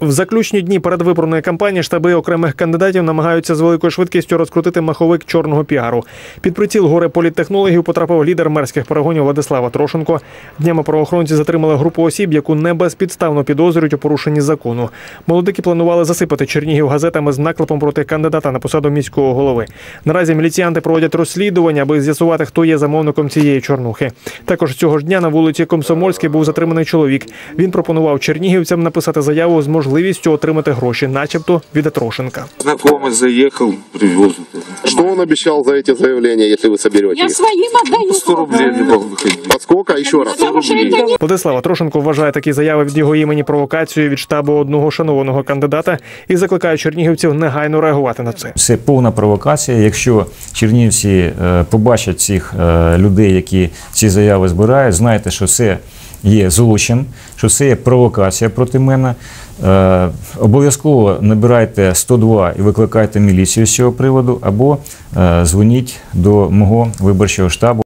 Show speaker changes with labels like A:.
A: В заключні дні передвиборної кампанії штаби окремих кандидатів намагаються з великою швидкістю розкрутити маховик чорного піару. Під приціл горе політтехнологів потрапив лідер мерських перегонів Владислава Трошенко. Днями правоохоронці затримали групу осіб, яку не безпідставно підозрюють у порушенні закону. Молодики планували засипати Чернігів газетами з наклепом проти кандидата на посаду міського голови. Наразі міліціянти проводять розслідування, аби з'ясувати, хто є замовником цієї чорнухи. Також цього ж дня на вулиці Комсомольській був затриманий чоловік. Він пропонував чернігівцям написати заяву з можливістю отримати гроші, начебто від Трошенка.
B: Знакомый заехал, привез.
C: Что он обещал за эти заявления, если вы соберете
D: Я
C: их?
D: своим отдаю.
B: 100 рублей не мог выходить.
C: Еще раз.
A: Владислава Трошенко вважає такі заяви від його імені провокацією від штабу одного шанованого кандидата і закликає чернігівців негайно реагувати на це.
E: Це повна провокація. Якщо чернівці е, побачать цих е, людей, які ці заяви збирають, знайте, що це є злочин, що це є провокація проти мене. Е, Обов'язково набирайте 102 і викликайте міліцію з цього приводу, або е, дзвоніть до мого виборчого штабу.